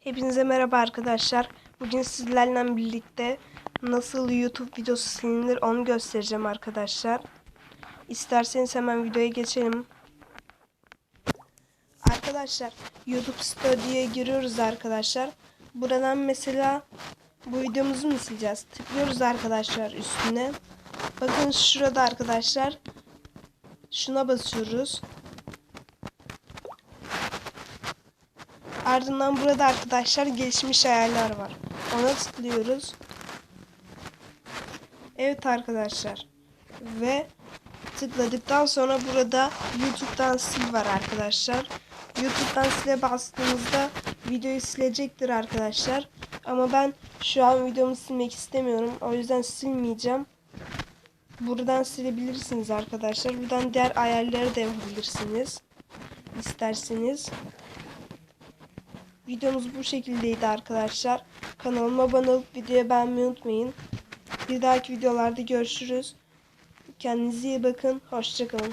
Hepinize merhaba arkadaşlar. Bugün sizlerle birlikte nasıl YouTube videosu silinir onu göstereceğim arkadaşlar. İsterseniz hemen videoya geçelim. Arkadaşlar YouTube Studio'ya giriyoruz arkadaşlar. Buradan mesela bu videomuzu mu sileceğiz? Tıklıyoruz arkadaşlar üstüne. Bakın şurada arkadaşlar. Şuna basıyoruz. Ardından burada arkadaşlar gelişmiş ayarlar var. Ona tıklıyoruz. Evet arkadaşlar. Ve tıkladıktan sonra burada YouTube'dan sil var arkadaşlar. YouTube'dan sile bastığınızda videoyu silecektir arkadaşlar. Ama ben şu an videomu silmek istemiyorum. O yüzden silmeyeceğim. Buradan silebilirsiniz arkadaşlar. Buradan diğer ayarları da yapabilirsiniz. İsterseniz. Videomuz bu şekildeydi arkadaşlar. Kanalıma abone olup videoyu beğenmeyi unutmayın. Bir dahaki videolarda görüşürüz. Kendinize iyi bakın. Hoşçakalın.